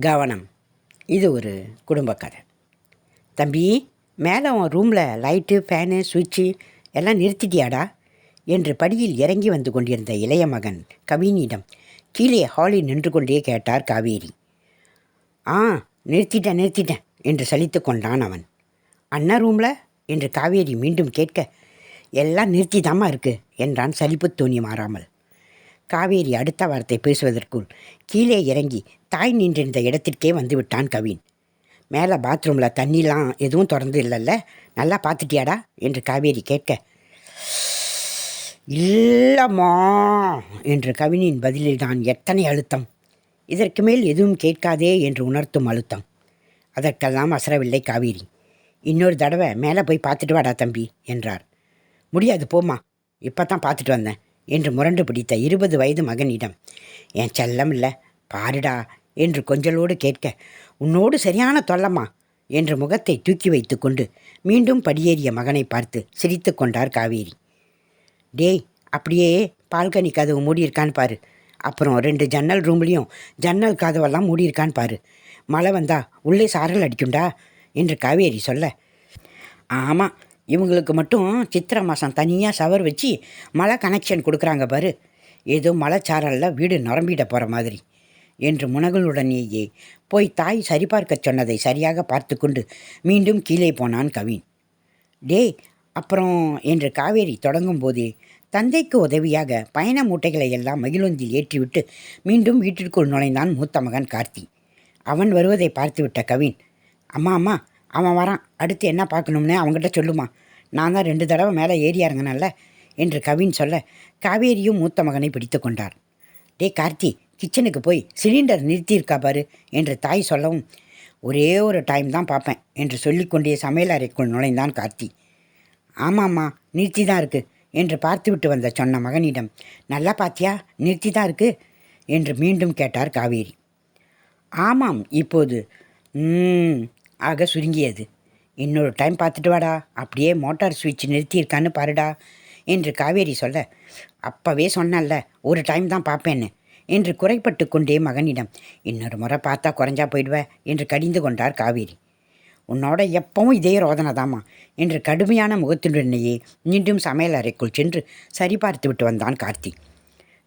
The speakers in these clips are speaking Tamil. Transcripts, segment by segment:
கவனம். இது ஒரு குடும்ப கதை தம்பி மேலே உன் ரூமில் லைட்டு ஃபேனு சுவிட்சு எல்லாம் நிறுத்திட்டியாடா? என்று படியில் இறங்கி வந்து கொண்டிருந்த இளைய மகன் கவினியிடம் கீழே ஹாலில் நின்று கொண்டே கேட்டார் காவேரி. ஆ நிறுத்திட்டேன் நிறுத்திட்டேன் என்று சலித்து கொண்டான் அவன். அண்ணா ரூமில் என்று காவேரி மீண்டும் கேட்க எல்லாம் நிறுத்திதாம்மா இருக்கு என்றான் சலிப்பு தோணி மாறாமல். காவேரி அடுத்த வார்த்தை பேசுவதற்குள் கீழே இறங்கி தாய் நின்றிருந்த இடத்திற்கே வந்துவிட்டான் கவின். மேலே பாத்ரூமில் தண்ணிலாம் எதுவும் திறந்து இல்லைல்ல. நல்லா பார்த்துட்டியாடா? என்று காவேரி கேட்க இல்லைம்மா என்று கவினின் பதிலில் தான் எத்தனை அழுத்தம். இதற்கு மேல் எதுவும் கேட்காதே என்று உணர்த்தும் அழுத்தம். அதற்கெல்லாம் அசரவில்லை காவேரி. இன்னொரு தடவை மேலே போய் பார்த்துட்டு வாடா தம்பி என்றார். முடியாது போம்மா. இப்போ தான் பார்த்துட்டு வந்தேன். என்று முரண்டு பிடித்த இருபது வயது மகனிடம் என் செல்லம் இல்லை பாருடா என்று கொஞ்சலோடு கேட்க உன்னோடு சரியான தொல்லம்மா என்று முகத்தை தூக்கி வைத்து கொண்டு மீண்டும் படியேறிய மகனை பார்த்து சிரித்து கொண்டார் காவேரி. டேய் அப்படியே பால்கனி கதவு மூடியிருக்கான்னு பாரு. அப்புறம் ரெண்டு ஜன்னல் ரூம்லேயும் ஜன்னல் கதவெல்லாம் மூடியிருக்கான்னு பாரு. மழை வந்தா உள்ளே சாரல் அடிக்கும்டா என்று காவேரி சொல்ல ஆமாம் இவங்களுக்கு மட்டும் சித்திரை மாதம் தனியாக சவர் வச்சு மழை கனெக்ஷன் கொடுக்குறாங்க பாரு. ஏதோ மலைச்சாரலில் வீடு நிரம்பிட போகிற மாதிரி. என்று முனகளுடனேயே போய் தாய் சரிபார்க்கச் சொன்னதை சரியாக பார்த்து கொண்டு மீண்டும் கீழே போனான் கவின். டேய் அப்புறம் என்று காவேரி தொடங்கும் போதே தந்தைக்கு உதவியாக பயண மூட்டைகளை எல்லாம் மகிழுந்தில் ஏற்றிவிட்டு மீண்டும் வீட்டிற்குள் நுழைந்தான் மூத்த மகன் கார்த்தி. அவன் வருவதை பார்த்துவிட்ட கவின் அம்மா அம்மா அவன் வரான். அடுத்து என்ன பார்க்கணும்னு அவங்ககிட்ட சொல்லுமா. நான் தான் ரெண்டு தடவை மேலே ஏறி இறங்கினல்ல என்று கவின் சொல்ல காவேரியும் மூத்த மகனை பிடித்து கொண்டார். டே கார்த்தி கிச்சனுக்கு போய் சிலிண்டர் நிறுத்தியிருக்கா பாரு என்று தாய் சொல்லவும் ஒரே ஒரு டைம் தான் பார்ப்பேன் என்று சொல்லிக்கொண்டே சமையல் அறைக்குள் நுழைந்தான் கார்த்தி. ஆமாம்மா நிறுத்தி தான் இருக்கு என்று பார்த்துவிட்டு வந்த சொன்ன மகனிடம் நல்லா பாத்தியா நிறுத்தி தான் இருக்கு என்று மீண்டும் கேட்டார் காவேரி. ஆமாம் இப்போது. ம் ஆக சுருங்கியது. இன்னொரு டைம் பார்த்துட்டு வாடா. அப்படியே மோட்டார் சுவிட்ச் நிறுத்தியிருக்கான்னு பாருடா என்று காவேரி சொல்ல. அப்பவே சொன்னல்ல ஒரு டைம் தான் பார்ப்பேன்னு என்று குறைப்பட்டு கொண்டே மகனிடம். இன்னொரு முறை பார்த்தா குறைஞ்சா போயிடுவேன் என்று கடிந்து கொண்டார் காவேரி. உன்னோட எப்பவும் இதே ரோதனை தாமா என்று கடுமையான முகத்துடனேயே மீண்டும் சமையல் அறைக்குள் சென்று சரிபார்த்து விட்டு வந்தான் கார்த்தி.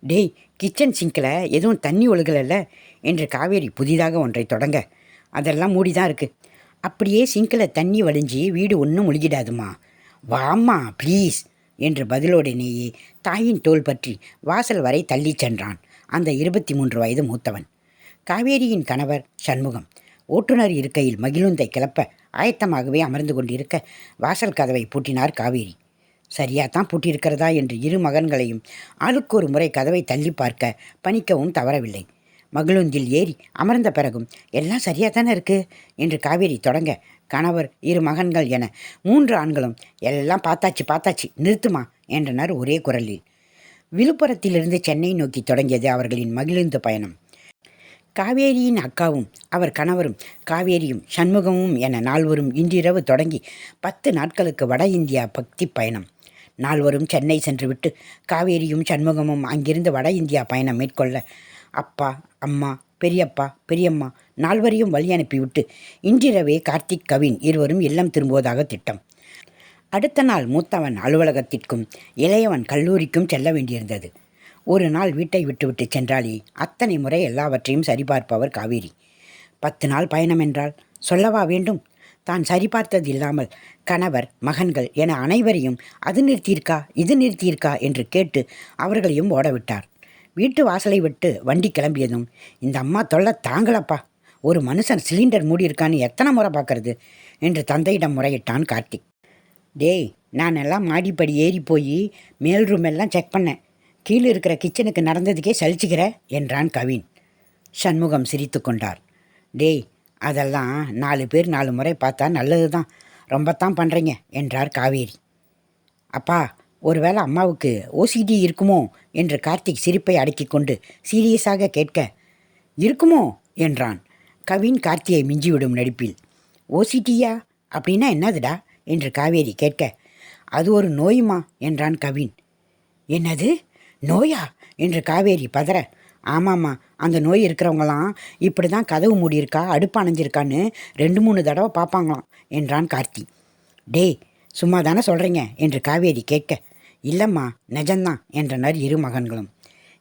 டேய் கிச்சன் சிங்கில் எதுவும் தண்ணி ஒழுகலைல்ல என்று காவேரி புதிதாக ஒன்றை தொடங்க. அதெல்லாம் மூடி தான் இருக்குது அப்படியே சிங்கில் தண்ணி வடிஞ்சு வீடு ஒன்றும் முழுகிடாதுமா. வாம்மா ப்ளீஸ் என்று பதிலோடனேயே தாயின் தோள் பற்றி வாசல் வரை தள்ளிச் சென்றான் அந்த இருபத்தி மூன்று வயது மூத்தவன். காவேரியின் கணவர் சண்முகம். ஓட்டுநர் இருக்கையில் மகிழுந்தை கிளப்ப ஆயத்தமாகவே அமர்ந்து கொண்டிருக்க வாசல் கதவை பூட்டினார் காவேரி. சரியாக தான் பூட்டியிருக்கிறதா? என்று இரு மகன்களையும் ஆளுக்கு ஒரு முறை கதவை தள்ளி பார்க்க பணிக்கவும் தவறவில்லை. மகிழுந்தில் ஏறி அமர்ந்த பிறகும் எல்லாம் சரியாக தானே இருக்கு? என்று காவேரி தொடங்க கணவர் இரு மகன்கள் என மூன்று ஆண்களும் எல்லாம் பார்த்தாச்சு பார்த்தாச்சு நிறுத்துமா? என்றனர் ஒரே குரலில். விழுப்புரத்திலிருந்து சென்னை நோக்கி தொடங்கியது அவர்களின் மகிழுந்து பயணம். காவேரியின் அக்காவும் அவர் கணவரும் காவேரியும் சண்முகமும் என நால்வரும் இன்றிரவு தொடங்கி பத்து நாட்களுக்கு வட இந்தியா பக்தி பயணம். நால்வரும் சென்னை சென்றுவிட்டு காவேரியும் சண்முகமும் அங்கிருந்து வட இந்தியா பயணம் மேற்கொள்ள அப்பா அம்மா பெரியப்பா பெரியம்மா நால்வரையும் வழி அனுப்பிவிட்டு இன்றிரவே கார்த்திக் கவின் இருவரும் இல்லம் திரும்புவதாக திட்டம். அடுத்த நாள் மூத்தவன் அலுவலகத்திற்கும் இளையவன் கல்லூரிக்கும் செல்ல வேண்டியிருந்தது. ஒரு நாள் வீட்டை விட்டுவிட்டு சென்றாலே அத்தனை முறை எல்லாவற்றையும் சரிபார்ப்பவர் காவேரி. பத்து நாள் பயணம் என்றால் சொல்லவா வேண்டும்? தான் சரிபார்த்தது இல்லாமல் கணவர் மகன்கள் என அனைவரையும் அது நிறுத்தியிருக்கா இது நிறுத்தியிருக்கா என்று கேட்டு அவர்களையும் ஓடவிட்டார். வீட்டு வாசலை விட்டு வண்டி கிளம்பியதும் இந்த அம்மா தொல்லை தாங்களப்பா ஒரு மனுஷன் சிலிண்டர் மூடியிருக்கான்னு எத்தனை முறை பார்க்கறது என்று தந்தையிடம் முறையிட்டான் கார்த்திக். டேய் நான் எல்லாம் மாடிப்படி ஏறி போய் மேல் ரூம் எல்லாம் செக் பண்ணேன். கீழே இருக்கிற கிச்சனுக்கு நடந்ததுக்கே சலிச்சுக்கிற என்றான் கவின். சண்முகம் சிரித்து கொண்டார். டேய் அதெல்லாம் நாலு பேர் நாலு முறை பார்த்தா நல்லது தான் ரொம்பத்தான் பண்ணுறீங்க என்றார் காவேரி. அப்பா ஒருவேளை அம்மாவுக்கு ஓசிடி இருக்குமோ என்று கார்த்திக் சிரிப்பை அடக்கிக் கொண்டு சீரியஸாக கேட்க இருக்குமோ? என்றான். கவின் கார்த்தியை மிஞ்சிவிடும் நடிப்பில். ஓசிடியா அப்படின்னா என்னதுடா? என்று காவேரி கேட்க அது ஒரு நோயுமா? என்றான் கவின். என்னது? நோயா? என்று காவேரி பதற ஆமாம்மா அந்த நோய் இருக்கிறவங்களாம் இப்படி தான் கதவு மூடியிருக்கா அடுப்பு அணைஞ்சிருக்கான்னு ரெண்டு மூணு தடவை பார்ப்பாங்களாம் என்றான் கார்த்தி. டேய் சும்மா தானே சொல்கிறீங்க என்று காவேரி கேட்க இல்லைம்மா நிஜம்தான் என்றனர் இரு மகன்களும்.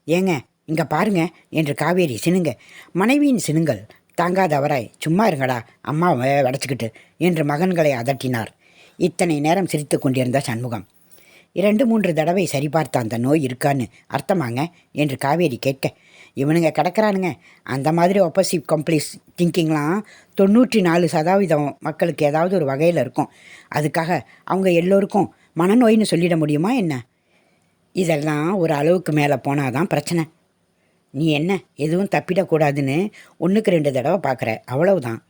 ஏங்க இங்கே பாருங்க என்று காவேரி சினுங்க மனைவியின் சினுங்கள் தாங்காதவராய் சும்மா இருங்கடா அம்மாவை வடைச்சிக்கிட்டு என்று மகன்களை அதட்டினார். இத்தனை நேரம் சிரித்து கொண்டிருந்த சண்முகம் இரண்டு மூன்று தடவை சரிபார்த்த அந்த நோய் இருக்கான்னு அர்த்தமாங்க? என்று காவேரி கேட்க இவனுங்க கிடக்கிறானுங்க. அந்த மாதிரி ஒப்போசிட் கம்ப்ளீஸ் திங்கிங்லாம் தொண்ணூற்றி நாலு சதவீதம் மக்களுக்கு ஏதாவது ஒரு வகையில் இருக்கும். அதுக்காக அவங்க எல்லோருக்கும் மனநோயின்னு சொல்லிட முடியுமா என்ன? இதெல்லாம் ஒரு அளவுக்கு மேலே போனால் தான் பிரச்சனை. நீ என்ன? எதுவும் தப்பிடக்கூடாதுன்னு ஒன்றுக்கு ரெண்டு தடவை பார்க்குற அவ்வளவுதான்.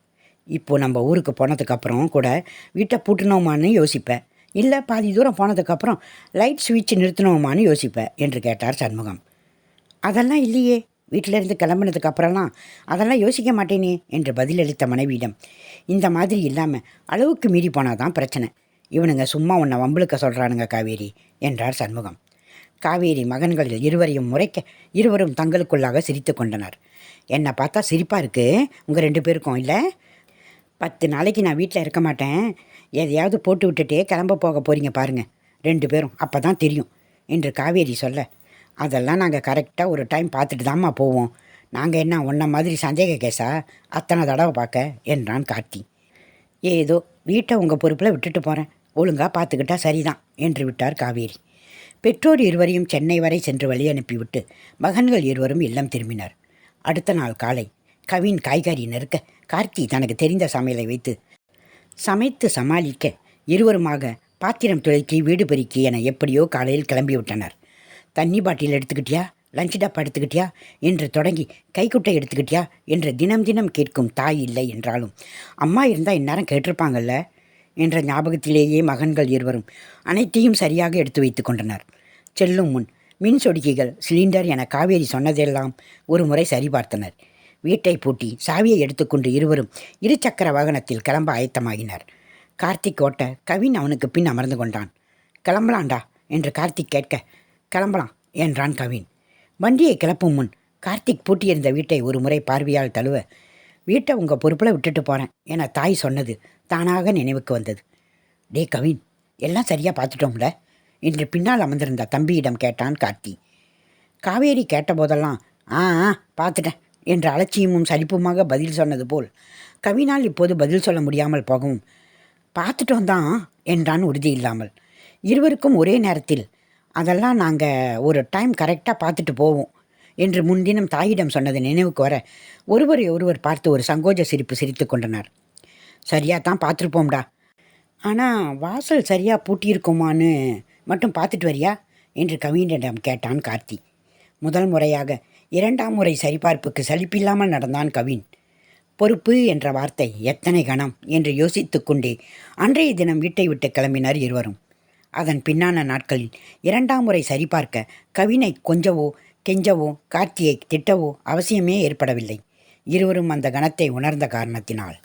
இப்போது நம்ம ஊருக்கு போனதுக்கப்புறம் கூட வீட்டை பூட்டினோமான்னு யோசிப்பேன் இல்லை பாதி தூரம் போனதுக்கப்புறம் லைட் ஸ்விட்ச் நிறுத்தினோமான்னு யோசிப்பேன் என்று கேட்டார் சண்முகம். அதெல்லாம் இல்லையே. வீட்டிலிருந்து கிளம்புனதுக்கு அப்புறம்லாம் அதெல்லாம் யோசிக்க மாட்டேனே என்று பதிலளித்த மனைவியிடம். இந்த மாதிரி இல்லாமல் அளவுக்கு மீறி போனால் தான் பிரச்சனை. இவனுங்க சும்மா உன்னை வம்புழுக்க சொல்கிறானுங்க காவேரி என்றார் சண்முகம். காவேரி மகன்கள் இருவரையும் முறைக்க இருவரும் தங்களுக்குள்ளாக சிரித்து கொண்டனர். என்னை பார்த்தா சிரிப்பாக இருக்குது உங்கள் ரெண்டு பேருக்கும் இல்லை? பத்து நாளைக்கு நான் வீட்டில் இருக்க மாட்டேன். எதையாவது போட்டு விட்டுட்டே கிளம்ப போக போகிறீங்க பாருங்கள் ரெண்டு பேரும் அப்போ தான் தெரியும் என்று காவேரி சொல்ல அதெல்லாம் நாங்கள் கரெக்டாக ஒரு டைம் பார்த்துட்டு தாம்மா போவோம். நாங்கள் என்ன உன்ன மாதிரி சந்தேக கேஸா? அத்தனை தடவை பார்க்க என்றான் கார்த்தி. ஏதோ வீட்டை உங்கள் பொறுப்பில் விட்டுட்டு போகிறேன் ஒழுங்காக பார்த்துக்கிட்டா சரிதான் என்று விட்டார் காவேரி. பெற்றோர் இருவரையும் சென்னை வரை சென்று வழி அனுப்பிவிட்டு மகன்கள் இருவரும் இல்லம் திரும்பினர். அடுத்த நாள் காலை கவின் காய்கறி நெருக்க கார்த்தி தனக்கு தெரிந்த சமையலை வைத்து சமைத்து சமாளிக்க இருவருமாக பாத்திரம் துளைக்கி வீடு பெருக்கி என எப்படியோ காலையில் கிளம்பி விட்டனர் தண்ணி பாட்டில் எடுத்துக்கிட்டியா? லஞ்ச் டப்பா எடுத்துக்கிட்டியா? என்று தொடங்கி கைக்குட்டை எடுத்துக்கிட்டியா? என்று தினம் தினம் கேட்கும் தாய் இல்லை என்றாலும் அம்மா இருந்தால் இந்நேரம் கேட்டிருப்பாங்கல்ல? என்ற ஞாபகத்திலேயே மகன்கள் இருவரும் அனைத்தையும் சரியாக எடுத்து வைத்து கொண்டனர். செல்லும் முன் மின் சொடுக்கிகள் சிலிண்டர் என காவேரி சொன்னதெல்லாம் ஒரு முறை சரிபார்த்தனர். வீட்டை பூட்டி சாவியை எடுத்துக்கொண்டு இருவரும் இருசக்கர வாகனத்தில் கிளம்ப ஆயத்தமாகினர். கார்த்திக் ஓட்ட கவின் அவனுக்கு பின் அமர்ந்து கொண்டான். கிளம்பலாண்டா என்று கார்த்திக் கேட்க கிளம்பலாம் என்றான் கவின். வண்டியை கிளப்பும் முன் கார்த்திக் பூட்டியிருந்த வீட்டை ஒரு முறை பார்வையால் தழுவ வீட்டை உங்கள் பொறுப்பில் விட்டுட்டு போகிறேன் என தாய் சொன்னது தானாக நினைவுக்கு வந்தது. டே கவின் எல்லாம் சரியாக பார்த்துட்டோம்ல என்று பின்னால் அமர்ந்திருந்த தம்பியிடம் கேட்டான் கார்த்தி காவேரி கேட்டபோதெல்லாம் ஆ ஆ பார்த்துட்டேன் என்ற அலட்சியமும் சலிப்புமாக பதில் சொன்னது போல் கவினால் இப்போது பதில் சொல்ல முடியாமல் போகவும் பார்த்துட்டோம் தான் என்றான் உறுதி இல்லாமல் இருவருக்கும் ஒரே நேரத்தில் அதெல்லாம் நாங்கள் ஒரு டைம் கரெக்டாக பார்த்துட்டு போவோம். என்று முன்தினம் தாயிடம் சொன்னது நினைவுக்கு வர ஒருவரை ஒருவர் பார்த்து ஒரு சங்கோஜ சிரிப்பு சிரித்து கொண்டனர். சரியாக தான் பார்த்துருப்போம்டா. ஆனால் வாசல் சரியாக பூட்டியிருக்குமான்னு மட்டும் பார்த்துட்டு வரியா? என்று கவிஞரிடம் கேட்டான் கார்த்தி. முதல் முறையாக இரண்டாம் முறை சரிபார்ப்புக்கு சலிப்பில்லாமல் நடந்தான் கவின். பொறுப்பு என்ற வார்த்தை எத்தனை கணம்? என்று யோசித்து கொண்டே அன்றைய தினம் வீட்டை விட்டு கிளம்பினர் இருவரும். அதன் பின்னான நாட்களில் இரண்டாம் முறை சரிபார்க்க கவினை கொஞ்சவோ கெஞ்சவோ கார்த்தியை திட்டவோ அவசியமே ஏற்படவில்லை. இருவரும் அந்த கணத்தை உணர்ந்த காரணத்தினால்.